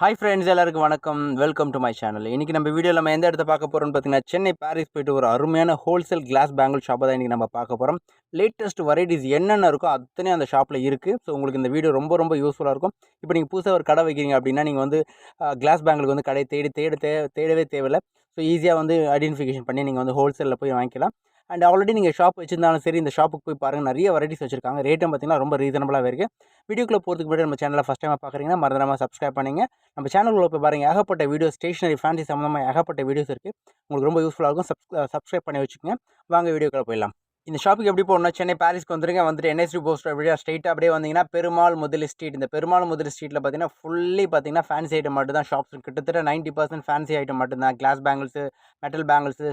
Hi friends எல்லாருக்கும் வணக்கம். Welcome to my channel இன்றைக்கி நம்ம வீடியோவில் நம்ம எந்த இடத்த பார்க்க போகிறோம்னு பார்த்தீங்கன்னா சென்னை பாரிஸ் போயிட்டு ஒரு அருமையான ஹோல்சேல் கிளாஸ் பேங்கிள் ஷாப்பை தான் இன்றைக்கி நம்ம பார்க்க போகிறோம் லேட்டஸ்ட் வெரைட்டிஸ் என்னென்ன இருக்கோ அத்தனையும் அந்த ஷாப்பில் இருக்குது ஸோ உங்களுக்கு இந்த வீடியோ ரொம்ப ரொம்ப யூஸ்ஃபுல்லாக இருக்கும். இப்போ நீங்கள் புதுசாக ஒரு கடை வைக்கிறீங்க அப்படின்னா நீங்கள் வந்து கிளாஸ் பேங்கிளுக்கு வந்து கடையை தேடி தேட தே தேடவே தேவையில்லை. ஸோ ஈஸியாக வந்து ஐடென்டிஃபிகேஷன் பண்ணி நீங்கள் வந்து ஹோல்சேலில் போய் வாங்கிக்கலாம். அண்ட் ஆல்ரெடி நீங்கள் ஷாப் வச்சிருந்தாலும் சரி இந்த ஷாப்புக்கு போய் பாருங்கள் நிறைய வெரைட்டிஸ் வச்சிருக்காங்க. ரேட்டும் பார்த்தீங்கன்னா ரொம்ப ரீசனபிளாக இருக்குது வீடியோக்குள்ளே போகிறதுக்கு முன்னாடி நம்ம சேனலை ஃபஸ்ட் டைம் பார்க்குறீங்கன்னா மறந்துடாமல் சப்ஸ்கிரைப் பண்ணிங்க. நம்ம சேனலுக்குள்ள போய் பாருங்கள் ஏகப்பட்ட வீடியோ ஸ்டேஷனரி ஃபேன்சி சம்மந்தமாக ஏகப்பட்ட வீடியோஸ் இருக்குது உங்களுக்கு ரொம்ப யூஸ்ஃபுல்லாக இருக்கும். சப்ஸ் சப்ஸ்கிரைப் பண்ணி வச்சுக்கோங்க. வாங்க வீடியோக்குள்ளே போயிடலாம். இந்த ஷாப்புக்கு எப்படி போகணும் சென்னை பாரிஸ்க்கு வந்துருங்க. வந்துட்டு என்எஸ்டி போஸ்ட் அப்படியே ஸ்ட்ரைட்டாக அப்படியே வந்தீங்கன்னா பெருமாள் முதலி ஸ்ட்ரீட் இந்த பெருமாள் முதலி ஸ்ட்ரீட்டில் பார்த்தீங்கன்னா ஃபுல்லி பார்த்தீங்கன்னா ஃபேன்சி ஐட்டம் மட்டும் தான் ஷாப்ஸ் கிட்டத்தட்ட நைன்ட்டி பர்சன்ட் ஃபேன்சி ஐட்டம் மட்டும்தான். Glass bangles metal bangles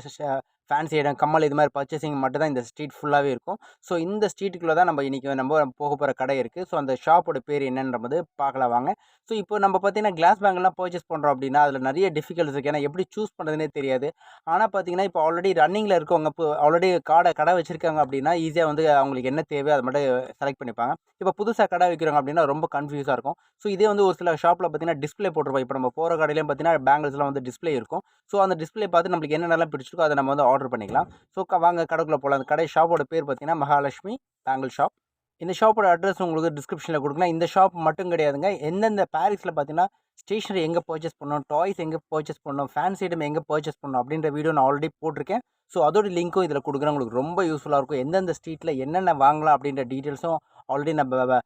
fancy item கம்மல் இது மாதிரி பர்ச்சேசிங் மட்டும் தான் இந்த ஸ்ட்ரீட் ஃபுல்லாகவே இருக்கும். ஸோ இந்த ஸ்ட்ரீட்டுக்குள்ளே தான் நம்ம இன்றைக்கி நம்ம போக போகிற கடை இருக்குது ஸோ அந்த ஷாப்போட பேர் என்னன்றது பார்க்கலாம் வாங்க. ஸோ இப்போ நம்ம பார்த்தீங்கன்னா கிளாஸ் பேங்கெல்லாம் பர்ச்சேஸ் பண்ணுறோம் அப்படின்னா அதில் நிறைய டிஃபிகல்ட்ஸ் இருக்குது ஏன்னா எப்படி சூஸ் பண்ணுறதுனே தெரியாது. ஆனால் பார்த்தீங்கன்னா இப்போ ஆல்ரெடி ரன்னிங்கில் இருக்கவங்க இப்போ ஆல்ரெடி கடை கடை வச்சுருக்காங்க அப்படின்னா ஈஸியாக வந்து அவங்களுக்கு என்ன தேவையோ அதை மட்டும் செலக்ட் பண்ணிப்பாங்க. இப்போ புதுசாக கடை வைக்கிறாங்க அப்படின்னா ரொம்ப கன்ஃபியூஸாக இருக்கும். ஸோ இதே வந்து ஒரு சில ஷாப்பில் பார்த்தீங்கன்னா டிஸ்பிளே போட்டிருப்போம். இப்போ நம்ம போகிற கடையிலையும் பார்த்தீங்கன்னா பேங்கிள்ஸ்லாம் வந்து டிஸ்பிளே இருக்கும். ஸோ அந்த டிஸ்பிளே பார்த்து நம்மளுக்கு என்னென்னலாம் பிடிச்சிருக்கோ அதை நம்ம வந்து ஆர்டர் பண்ணிக்கலாம். ஸோ வாங்க கடைக்குள்ளே போகலாம் அந்த கடை ஷாப்போட பேர் பார்த்தீங்கன்னா மகாலட்சுமி பேங்கிள் ஷாப் இந்த ஷாப்போட அட்ரஸ் உங்களுக்கு டிஸ்கிரிப்ஷனில் கொடுக்கலாம். இந்த ஷாப் மட்டும் கிடையாதுங்க. எந்தெந்த பாரிஸில் பார்த்தீங்கன்னா ஸ்டேஷனரி எங்கே பர்ச்சேஸ் பண்ணணும் டாய்ஸ் எங்கே பர்ச்சேஸ் பண்ணணும் ஃபேன்சி ஐட்டம் எங்கே பர்ச்சேஸ் பண்ணணும் அப்படின்ற வீடியோ நான் ஆல்ரெடி போட்டிருக்கேன். ஸோ அதோட லிங்க்கும் இதில் கொடுக்குறேன். உங்களுக்கு ரொம்ப யூஸ்ஃபுல்லாக இருக்கும். எந்தெந்த ஸ்ட்ரீட்டில் என்னென்ன வாங்கலாம் அப்படின்ற டீட்டெயில்ஸும் ஆல்ரெடி நம்ம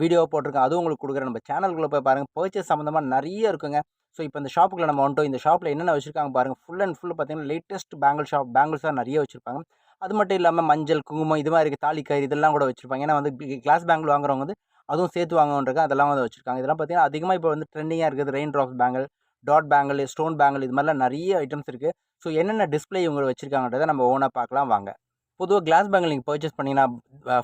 வீடியோ போட்டிருக்கேன் அதுவும் உங்களுக்கு கொடுக்குறேன். நம்ம சேனல்குள்ளே போய் பாருங்கள் பர்ச்சேஸ் சம்மந்தமாக நிறைய இருக்குங்க. ஸோ இப்போ இந்த ஷாப்புக்குள்ள நம்ம வந்துட்டோம். இந்த ஷாப்பில் என்னென்ன வச்சுருக்காங்க பாருங்கள் ஃபுல் அண்ட் ஃபுல் பார்த்தீங்கன்னா லேட்டஸ்ட் பேங்கிள் ஷாப் பேங்கிள்ஸ் தான் நிறைய வச்சுருப்பாங்க. அது மட்டும் இல்லாமல் மஞ்சள் குங்குமம் இது மாதிரி இருக்குது தாலி இதெல்லாம் கூட வச்சுருப்பாங்க. ஏன்னா வந்து கிளாஸ் பேங்கிள் வாங்குறவங்க வந்து அதுவும் சேர்த்து வாங்கணுன்றது அதெல்லாம் வந்து வச்சுருக்காங்க. இதெல்லாம் பார்த்தீங்கன்னா அதிகமாக இப்போ வந்து ட்ரெண்டிங்காக இருக்குது. Rain drop bangle dot bangle stone bangle இது மாதிரிலாம் நிறைய ஐட்டம்ஸ் இருக்குது ஸோ என்னென்ன டிஸ்பிளே இவங்க வச்சுருக்காங்கன்றதை நம்ம ஓனாக பார்க்கலாம். வாங்க. பொதுவாக கிளாஸ் பேங்கில் நீங்கள் பர்ச்சேஸ் பண்ணிங்கன்னா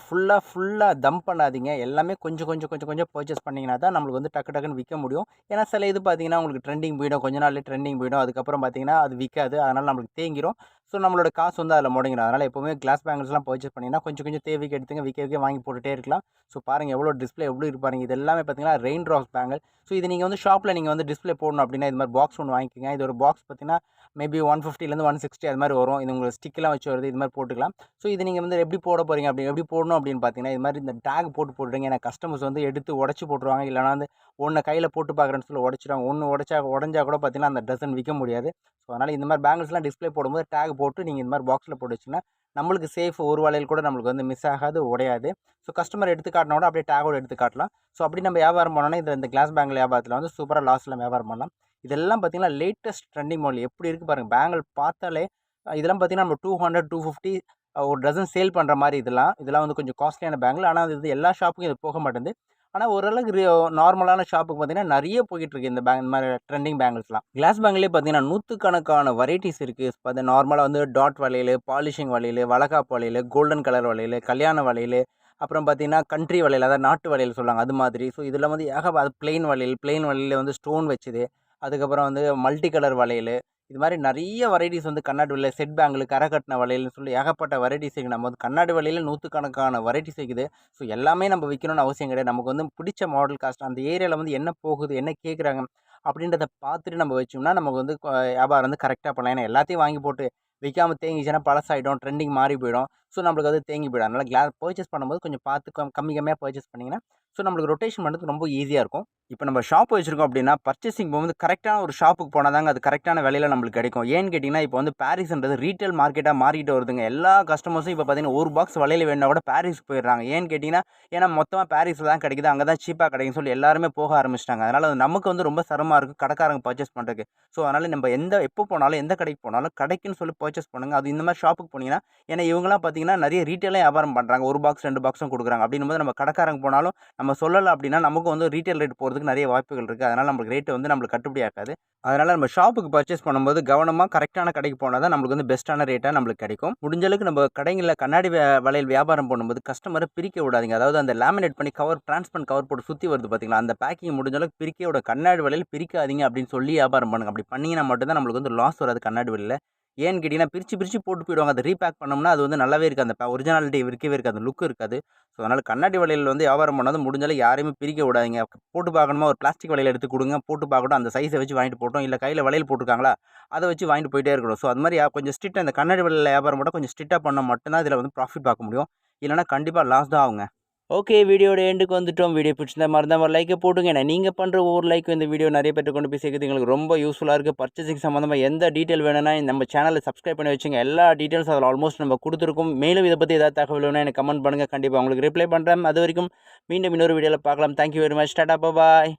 ஃபுல்லாக ஃபுல்லாக தம் பண்ணாதீங்க. எல்லாமே கொஞ்சம் கொஞ்சம் கொஞ்சம் கொஞ்சம் பர்ச்சேஸ் பண்ணிங்கன்னா தான் நம்மளுக்கு வந்து டக்கு டக்குன்னு விற்க முடியும். ஏன்னா சில இது பார்த்தீங்கன்னா உங்களுக்கு ட்ரெண்டிங் போயிடும். கொஞ்ச நாள்லேயே ட்ரெண்டிங் போயிடும். அதுக்கப்புறம் பார்த்தீங்கன்னா அது விற்காது அதனால் நம்மளுக்கு தேங்கிரும். ஸோ நம்மளோட காசு வந்து அதில் முடங்கிடும் அதனால் எப்போவுமே கிளாஸ் பேங்கிள்ஸ்லாம் பர்ச்சேஸ் பண்ணிங்கன்னா கொஞ்சம் கொஞ்சம் தேவைக்கு எடுத்துங்க. விற்க விற்க வாங்கி போட்டுகிட்டே இருக்கலாம். ஸோ பாருங்கள் எவ்வளோ டிஸ்பிளே எவ்வளோ இருப்பாருங்க இது எல்லாமே பார்த்தீங்கன்னா ரெயின் ட்ராப்ஸ் பேங்கிள் ஸோ இது நீங்கள் வந்து ஷாப்பில் நீங்கள் வந்து டிஸ்பிளே போடணும் அப்படின்னா இது மாதிரி பாக்ஸ் ஒன்று வாங்கிக்கோங்க. இது ஒரு பாக்ஸ் பார்த்தீங்கன்னா மேபி ஒன் ஃபிஃப்டிலேருந்து ஒன் சிக்ஸ்டி அது மாதிரி வரும். இது உங்களுக்கு ஸ்டிக்கெலாம் வச்சு வருது இது மாதிரி போட்டுக்கலாம். ஸோ இது நீங்கள் வந்து எப்படி போட போகிறீங்க அப்படி எப்படி போடணும் அப்படின்னு பார்த்தீங்கன்னா இது மாதிரி இந்த டேக் போட்டு போட்டுருங்க ஏன்னா கஸ்டமர்ஸ் வந்து எடுத்து உடச்சி போட்டுருவாங்க. இல்லைனா வந்து ஒன்று கையில் போட்டு பார்க்குறேன்னு சொல்லி உடச்சிடுவாங்க. ஒன்று உடச்சா உடஞ்சா கூட பார்த்தீங்கன்னா அந்த டசன் விற்க முடியாது. ஸோ அதனால் இந்த மாதிரி பேங்கிள்ஸ்லாம் டிஸ்ப்ளே போடும்போது டேக் போட்டு நீங்கள் இந்த மாதிரி பாக்ஸில் போட்டு வச்சிங்கன்னா நம்மளுக்கு சேஃப் ஒரு வளையல் கூட நம்மளுக்கு வந்து மிஸ் ஆகாது உடையாது. ஸோ கஸ்டமர் எடுத்து காட்டினா கூட அப்படியே டேகோட எடுத்து காட்டலாம். ஸோ அப்படி நம்ம வியாபாரம் பண்ணோன்னா இதில் இந்த கிளாஸ் பேங்கில் வியாபாரத்தில் வந்து சூப்பராக லாஸில் வியாபாரம் பண்ணலாம். இதெல்லாம் பார்த்தீங்கன்னா லேட்டஸ்ட் ட்ரெண்டிங் மாடல் எப்படி இருக்குது பாருங்கள் பேங்கிள் பார்த்தாலே இதெல்லாம் பார்த்தீங்கன்னா நம்ம டூ ஹண்ட்ரட் டூ ஃபிஃப்டி ஒரு டசன் சேல் பண்ணுற மாதிரி இதெல்லாம் இதெல்லாம் வந்து கொஞ்சம் காஸ்ட்லியான பேங்கிள் ஆனால் இது எல்லா ஷாப்புக்கும் இது போக மாட்டேங்குது. ஆனால் ஓரளவுக்கு நார்மலான ஷாப்புக்கு பார்த்தீங்கன்னா நிறைய போயிட்டு இருக்கு இந்த பேங்க் இந்த மாதிரி ட்ரெண்டிங் பேங்கிள்ஸ்லாம் கிளாஸ் பேங்கிலே பார்த்தீங்கன்னா நூற்றுக்கணக்கான வெரைட்டிஸ் இருக்குது பார்த்தீங்கன்னா நார்மலாக வந்து டாட் வளையல் பாலிஷிங் வளையல் வளகாப்பு வளையல் கோல்டன் கலர் வளையல் கல்யாண வளையல் அப்புறம் பார்த்தீங்கன்னா கண்ட்ரி வளையல் அதாவது நாட்டு வளையல் சொல்லுவாங்க அது மாதிரி. ஸோ இதில் வந்து ஏகப்பா அது பிளெயின் வளையல் பிளெயின் வளையல் வந்து ஸ்டோன் வச்சுது. அதுக்கப்புறம் வந்து மல்டி கலர் வளையல் இது மாதிரி நிறைய வெரைட்டிஸ் வந்து கண்ணாடி வளையல் செட் பேங்கில் கரை கட்டின வளையல்னு சொல்லி ஏகப்பட்ட வெரைட்டிஸ் இருக்குது நம்ம வந்து கண்ணாடி வளையல் நூற்றுக்கணக்கான வெரைட்டிஸ் இருக்குது. ஸோ எல்லாமே நம்ம விற்கணும்னு அவசியம் கிடையாது. நமக்கு வந்து பிடிச்ச மாடல் காஸ்ட் அந்த ஏரியாவில் வந்து என்ன போகுது என்ன கேட்குறாங்க அப்படின்றத பார்த்துட்டு நம்ம வச்சோம்னா நமக்கு வந்து வியாபாரம் வந்து கரெக்டாக பண்ணலாம். ஏன்னா எல்லாத்தையும் வாங்கி போட்டு விற்காமல் தேங்கிச்சுன்னா பழசாயிடும் ட்ரெண்டிங் மாறி போயிடும். ஸோ நம்மளுக்கு அது தேங்கி போயிடும். அதனால் கிளாஸ் பர்ச்சேஸ் பண்ணும்போது கொஞ்சம் பார்த்து கம் கம்மி கம்மியாக பர்ச்சேஸ் பண்ணிங்கன்னா ஸோ நம்மளுக்கு ரொட்டேஷன் பண்ணுறது ரொம்ப ஈஸியாக இருக்கும். இப்போ நம்ம ஷாப் வச்சுருக்கோம் அப்படின்னா பர்ச்சேசிங் போகும்போது கரெக்டான ஒரு ஷாப்புக்கு போனால் தாங்க அது கரெக்டான விலையில நம்மளுக்கு கிடைக்கும். ஏன்னு கேட்டிங்கன்னா இப்போ வந்து பாரிஸ்ன்றது ரீட்டைல் மார்க்கெட்டாக மாறிட்டு வருதுங்க. எல்லா கஸ்டமர்ஸும் இப்போ பார்த்தீங்கன்னா ஒரு பாக்ஸ் விலையில வேணா கூட பாரிஸ் போயிடுறாங்க. ஏன்னு கேட்டிங்கன்னா ஏன்னா மொத்தமாக பாரிஸில் தான் கிடைக்குது. அங்கே தான் சீப்பாக கிடைக்கும் சொல்லி எல்லாருமே போக ஆரம்பிச்சிட்டாங்க. அதனால் அது நமக்கு வந்து ரொம்ப சிரமமாக இருக்கும் கடைக்காரங்க பர்ச்சேஸ் பண்ணுறதுக்கு ஸோ அதனால் நம்ம எந்த எப்போ போனாலும் எந்த கடைக்கு போனாலும் கடைக்குன்னு சொல்லி பர்ச்சேஸ் பண்ணுங்கள் அது இந்த மாதிரி ஷாப்புக்கு போனீங்கன்னா ஏன்னா இவங்கலாம் பார்த்தீங்கன்னா நிறைய ரீட்டெயிலே வியாபாரம் பண்ணுறாங்க ஒரு பாக்ஸ் ரெண்டு பாக்ஸும் கொடுக்குறாங்க. அப்படின்னும் போது நம்ம கடைக்காரங்க போனாலும் நம்ம சொல்லலை அப்படின்னா நமக்கு வந்து ரீட்டைல் ரேட் போகிறதுக்கு நிறைய வாய்ப்புகள் இருக்குது அதனால் நம்மளுக்கு ரேட்டு வந்து நம்மளுக்கு கட்டுப்படி ஆகாது அதனால் நம்ம ஷாப்புக்கு பர்ச்சேஸ் பண்ணும்போது கவனமாக கரெக்டான கடைக்கு போனால் தான் நம்மளுக்கு வந்து பெஸ்ட்டான ரேட்டாக நம்மளுக்கு கிடைக்கும். முடிஞ்சளவுக்கு நம்ம கடைகளில் கண்ணாடி வளையல் வியாபாரம் பண்ணும்போது கஸ்டமரை பிரிக்க விடாதீங்க. அதாவது அந்த லேமினேட் பண்ணி கவர் டிரான்ஸ்பரண்ட் கவர் போட்டு சுற்றி வருது பார்த்தீங்களா? அந்த பேக்கிங் முடிஞ்ச அளவுக்கு கண்ணாடி வளையல் பிரிக்காதீங்க அப்படின்னு சொல்லி வியாபாரம் பண்ணுங்க. அப்படி பண்ணிங்கன்னா மட்டும்தான் நம்மளுக்கு வந்து லாஸ் வராது கண்ணாடி வலையில் ஏன்னு கேட்டிங்கன்னா பிரித்து பிரித்து போட்டு போயிடுவாங்க. அதை ரீபேக் பண்ணோம்னா அது வந்து நல்லாவே இருக்காது. அந்த ஒரிஜினாலிட்டி இருக்கவே இருக்காது. அந்த லுக் இருக்காது. ஸோ அதனால் கண்ணாடி வலையில் வந்து வியாபாரம் பண்ணாது முடிஞ்சாலும் யாரையுமே பிரிக்க விடாதீங்க. போட்டு பார்க்கணுமா? ஒரு பிளாஸ்டிக் வலையில் எடுத்து கொடுங்க. போட்டு பார்க்கட்டும். அந்த சைஸை வச்சு வாங்கிட்டு போட்டோம். இல்லை கையில் வலையில் போட்டிருக்காங்களா? அதை வச்சு வாங்கிட்டு போயிட்டே இருக்கணும். ஸோ அது மாதிரி கொஞ்சம் ஸ்ட்ரிக்டாக இந்த கண்ணாடி வலையில் வியாபாரம் மட்டும் கொஞ்சம் ஸ்ட்ரிக்டாக பண்ணால் மட்டும்தான் இதில் வந்து ப்ராஃபிட் பார்க்க முடியும். இல்லைனா கண்டிப்பாக லாஸ் தான் ஆகுங்க. ஓகே வீடியோட எண்டுக்கு வந்துட்டோம். வீடியோ பிடிச்சிருந்தா மறந்தாம ஒரு லைக்கை போட்டுங்க. ஏன்னா நீங்கள் பண்ணுற ஒவ்வொரு லைக்கும் இந்த வீடியோ நிறைய பேர் கொண்டு போய் சேர்க்குது எங்களுக்கு ரொம்ப யூஸ்ஃபுல்லாக இருக்குது பர்ச்சேசிங் சம்மந்தமாக எந்த டீட்டெயில் வேணும்னா நம்ம சேனலை சப்ஸ்கிரைப் பண்ணி வச்சுங்க. எல்லா டீட்டெயில்ஸ் அதில் ஆல்மோஸ்ட் நம்ம கொடுத்துருக்கோம். மேலும் இதை பற்றி ஏதாவது தகவல் வேணும்னா எனக்கு கமெண்ட் பண்ணுங்கள் கண்டிப்பாக உங்களுக்கு ரிப்ளை பண்ணுறேன் அது வரைக்கும் மீண்டும் இன்னொரு வீடியோவில் பார்க்கலாம். Thank you very much tata bye